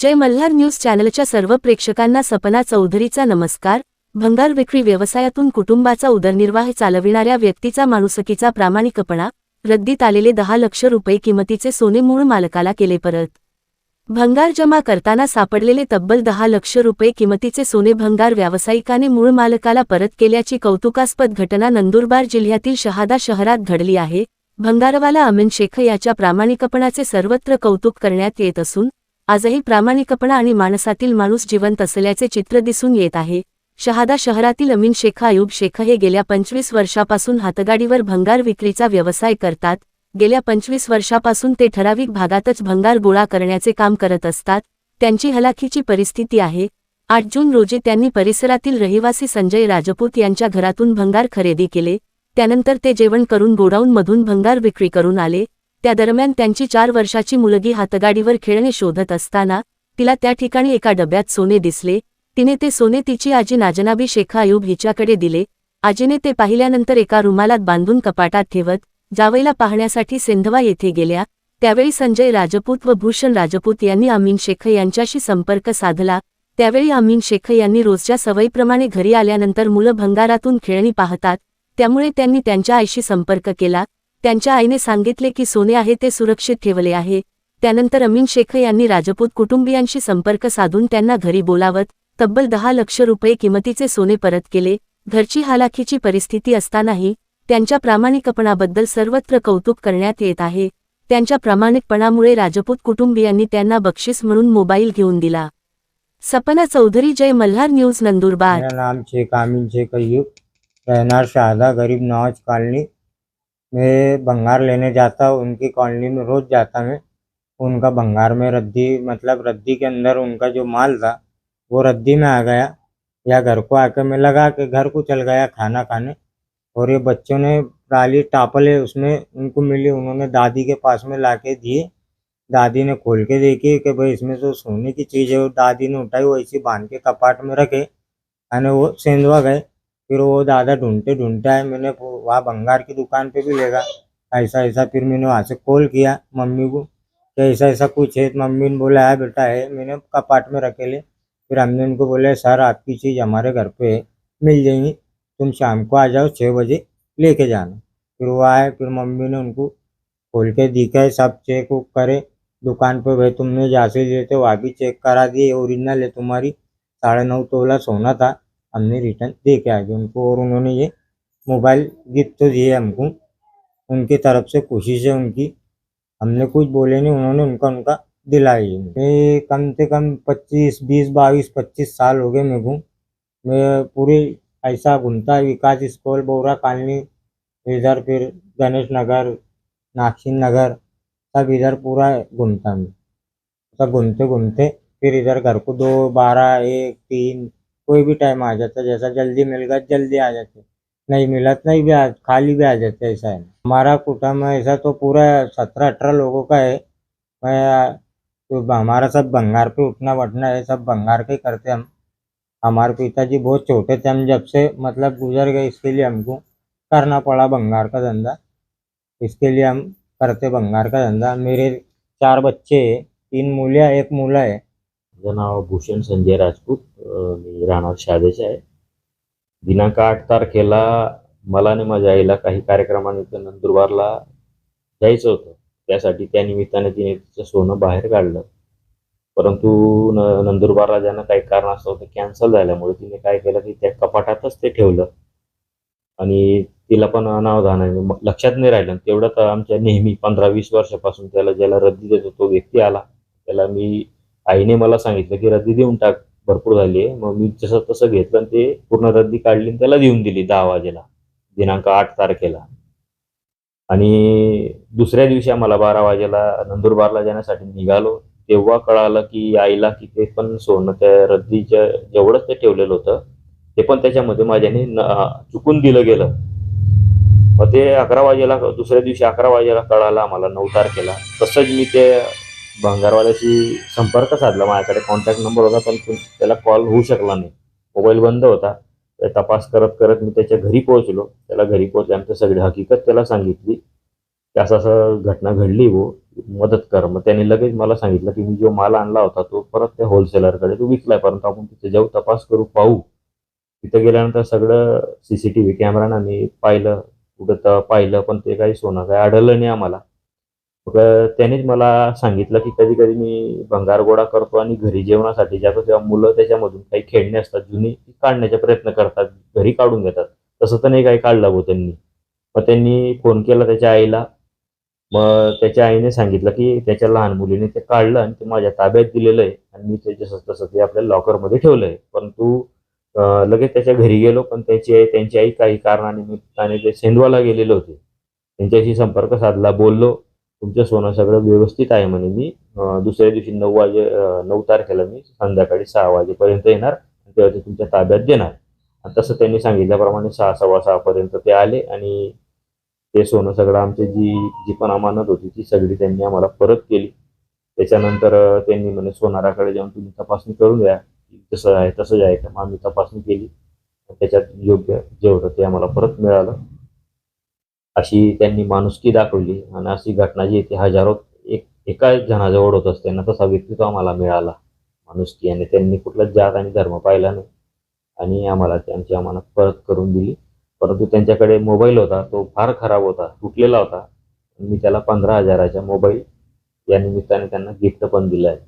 जय Malhar news चॅनलच्या सर्व प्रेक्षकांना सपना चौधरीचा नमस्कार. भंगार विक्री व्यवसायातून कुटुंबाचा उदरनिर्वाह चालविणाऱ्या व्यक्तीचा माणुसकीचा प्रामाणिकपणा रद्दीत आलेले दहा लक्ष रुपये किमतीचे सोने मूळ मालकाला केले परत. भंगार जमा करताना सापडलेले तब्बल दहा लक्ष रुपये किमतीचे सोने भंगार व्यावसायिकाने मूळ मालकाला परत केल्याची कौतुकास्पद घटना नंदुरबार जिल्ह्यातील शहादा शहरात घडली आहे. भंगारवाला अमिन शेख याच्या प्रामाणिकपणाचे सर्वत्र कौतुक करण्यात येत असून आजही प्रामाणिकपणा आणि माणसातील माणूस जिवंत असल्याचे चित्र दिसून येत आहे. शहादा शहरातील अमीन शेख आयुब शेख हे गेल्या पंचवीस वर्षापासून हातगाडीवर भंगार विक्रीचा व्यवसाय करतात. गेल्या पंचवीस वर्षापासून ते ठराविक भागातच भंगार गोळा करण्याचे काम करत असतात. त्यांची हलाखीची परिस्थिती आहे. आठ जून रोजी त्यांनी परिसरातील रहिवासी संजय राजपूत यांच्या घरातून भंगार खरेदी केले. त्यानंतर ते जेवण करून गोडाऊनमधून भंगार विक्री करून आले. त्या दरम्यान त्यांची चार वर्षाची मुलगी हातगाडीवर खेळणे शोधत असताना तिला त्या ठिकाणी एका डब्यात सोने दिसले. तिने ते सोने तिची आजी नाजनाबी शेखा आयूब हिच्याकडे दिले. आजीने ते पाहिल्यानंतर एका रुमालात बांधून कपाटात ठेवत जावईला पाहण्यासाठी सेंधवा येथे गेल्या. त्यावेळी संजय राजपूत व भूषण राजपूत यांनी अमीन शेख यांच्याशी संपर्क साधला. त्यावेळी अमीन शेख यांनी रोजच्या सवयीप्रमाणे घरी आल्यानंतर मुलं भंगारातून खेळणी पाहतात त्यामुळे त्यांनी त्यांच्या आईशी संपर्क केला. त्यांच्या आईने सांगितले की सोने आहे ते सुरक्षित ठेवले आहे. त्यानंतर अमीन शेख यांनी राजपूत कुटुंबियांशी संपर्क साधून त्यांना घरी बोलावत तब्बल दहा लक्ष रुपये किमतीचे सोने परत केले. घरची हालाखीची परिस्थिती असतानाही त्यांच्या प्रामाणिकपणाबद्दल सर्वत्र कौतुक करण्यात येत आहे. त्यांच्या प्रामाणिकपणामुळे राजपूत कुटुंबियांनी त्यांना बक्षीस म्हणून मोबाईल घेऊन दिला. सपना चौधरी जय मल्हार न्यूज नंदुरबार. नाम शेख आमिन शेख अयूब गरीब नवाज कॉलनी. मैं भंगार लेने जाता उनकी कॉलोनी में रोज़ जाता मैं। उनका भंगार में रद्दी मतलब रद्दी के अंदर उनका जो माल था, वो रद्दी में आ गया। या घर को आकर मैं लगा के घर को चल गया खाना खाने। और ये बच्चों ने ट्राली टापले उसमें उनको मिली, उन्होंने दादी के पास में ला के दिए। दादी ने खोल के देखी कि भाई इसमें तो सोने की चीज़ है, वो दादी ने उठाई वैसी बाँध के कपाट में रखे। और वो सेंधवा गए। फिर वो दादा ढूंढते ढूंढते आए, मैंने वहाँ भंगार की दुकान पे भी लेगा ऐसा ऐसा फिर मैंने वहाँ से कॉल किया मम्मी को कि ऐसा ऐसा कुछ है। मम्मी ने बोला, है बेटा है। मैंने कपाट में रखे ले। फिर हमने उनको बोला, सर, आपकी चीज़ हमारे घर पे है, मिल जाएँगी। तुम शाम को आ जाओ, छः बजे लेके जाना। फिर वो आए, फिर मम्मी ने उनको खोल के दिखाए, सब चेक उक करे। दुकान पे भाई, तुमने जहाँ से थे, वहाँ भी चेक करा दिए। ओरिजिनल है तुम्हारी। साढ़े नौ तोला सोना था। हमने रिटर्न दे के आ गए उनको और उन्होंने ये मोबाइल गिफ्ट तो दिए हमको। उनकी तरफ़ से कोशिश है उनकी हमने कुछ बोले नहीं, उन्होंने उनका उनका दिलाई कम से कम पच्चीस, बीस, बाईस, पच्चीस साल हो गए मेरे को। मैं पूरी ऐसा घूमता विकास स्कूल, बोरा कॉलोनी, इधर फिर गणेश नगर नागसिन नगर, सब इधर पूरा घूमता मैं। सब घूमते घूमते फिर इधर घर को दो, बारह, एक, तीन कोई भी टाइम आ जाता, जैसा जल्दी मिल गया, जल्दी आ जाते। नहीं मिला तो नहीं भी आ खाली भी आ जाते ऐसा है। हमारा कुटुम्ब ऐसा तो पूरा सत्रह अठारह लोगों का है। मैं तो हमारा सब भंगार पे उठना बैठना है, सब भंगार के करते हम। हमारे पिताजी बहुत छोटे थे, हम जब से मतलब गुजर गए, इसके लिए हमको करना पड़ा भंगार का धंधा। इसके लिए हम करते भंगार का धंधा। मेरे चार बच्चे तीन मुलिया, एक मूला है। माझं नाव भूषण संजय राजपूत. मी राहणार शादेश आहे. दिनांक आठ तारखेला मला आणि माझ्या आईला काही कार्यक्रमानिमित्त नंदुरबारला जायचं होतं. त्यासाठी त्या निमित्ताने तिने तिचं सोनं बाहेर काढलं. परंतु न नंदुरबारला ज्यांना काही कारणास्तव ते कॅन्सल झाल्यामुळे तिने काय केलं की त्या कपाटातच ते ठेवलं. आणि तिला पण अनावधान आहे. लक्षात नाही राहिलं. तेवढं तर आमच्या नेहमी पंधरा वीस वर्षापासून त्याला ज्याला रद्दी देतो तो व्यक्ती आला. त्याला मी आईने मला सांगितलं की रद्दी देऊन टाक भरपूर झाली आहे. मग मी जसं तसं घेतलं आणि ते पूर्ण रद्दी काढली आणि त्याला देऊन दिली दहा वाजेला दिनांक आठ तारखेला. आणि दुसऱ्या दिवशी आम्हाला बारा वाजेला नंदुरबारला जाण्यासाठी निघालो. तेव्हा कळालं की आईला की ते पण सोनं त्या रद्दीच्या जेवढंच ते ठेवलेलं होतं ते पण त्याच्यामध्ये माझ्याने चुकून दिलं गेलं. मग ते अकरा वाजेला दुसऱ्या दिवशी अकरा वाजेला कळालं आम्हाला नऊ तारखेला. तसंच मी ते भंगारवाल्याशी संपर्क साधला माझ्याकडे कॉन्टॅक्ट नंबर होता पण त्याला कॉल होऊ शकला नाही. मोबाईल बंद होता. ते तपास करत करत मी त्याच्या घरी पोहोचलो. त्याला घरी पोहोचल्यानंतर सगळी हकीकत त्याला सांगितली. की असं असं घटना घडली हो. मदत कर. मग त्यांनी लगेच मला सांगितलं की मी जो माल आणला होता तो परत त्या होलसेलरकडे तो विकलाय परंतु आपण तिथे जाऊ तपास करू पाहू. तिथं गेल्यानंतर सगळं सीसीटीव्ही कॅमेरानं मी पाहिलं. कुठं तर पाहिलं पण ते काही सोनं काही आढळलं नाही आम्हाला. त्यानेच मला सांगितलं की कधी कधी मी भंगार गोळा करतो आणि घरी जेवणासाठी जातो तेव्हा मुलं त्याच्यामधून काही खेळणे असतात जुनी ती काढण्याचा प्रयत्न करतात घरी काढून घेतात. तसं तर नाही काही काढलं भाऊ त्यांनी. मग त्यांनी फोन केला त्याच्या आईला. मग त्याच्या आईने सांगितलं की त्याच्या लहान मुलीने ते काढलं आणि ते माझ्या ताब्यात दिलेलं आहे आणि मी ते जसं तसं ते आपल्या लॉकरमध्ये ठेवलं आहे. परंतु लगेच त्याच्या घरी गेलो पण त्याची आई त्यांची आई काही कारणानिमित्ताने ते सेंधवाला गेलेले होते. त्यांच्याशी संपर्क साधला बोललो. तुमचं सोनं सगळं व्यवस्थित आहे म्हणे मी. दुसऱ्या दिवशी नऊ वाजे नऊ तारखेला मी संध्याकाळी सहा वाजेपर्यंत येणार आणि तेव्हा ते तुमच्या ताब्यात देणार. आणि तसं त्यांनी सांगितल्याप्रमाणे सहा सव्वा सहापर्यंत ते आले आणि ते सोनं सगळं आमची जी जी पण अमानत होती ती सगळी त्यांनी आम्हाला परत केली. त्याच्यानंतर त्यांनी म्हणे सोनाराकडे जाऊन तुम्ही तपासणी करून द्या जसं आहे तसंच आहे का मग आम्ही तपासणी केली. त्याच्यात योग्य जे होतं ते आम्हाला परत मिळालं. अशी त्यांनी माणुसकी दाखवली आणि अशी घटना जी ती हजारो एक एका जणाजवळ होत असते ना तसा व्यक्तित्व आम्हाला मिळाला. माणुसकी आणि त्यांनी कुठलाच जात आणि धर्म पाहिला नाही. आणि आम्हाला त्यांची आम्हाला परत करून दिली. परंतु त्यांच्याकडे मोबाईल होता तो फार खराब होता तुटलेला होता. मी त्याला पंधरा हजाराचा मोबाईल या निमित्ताने त्यांना गिफ्ट पण दिलं आहे.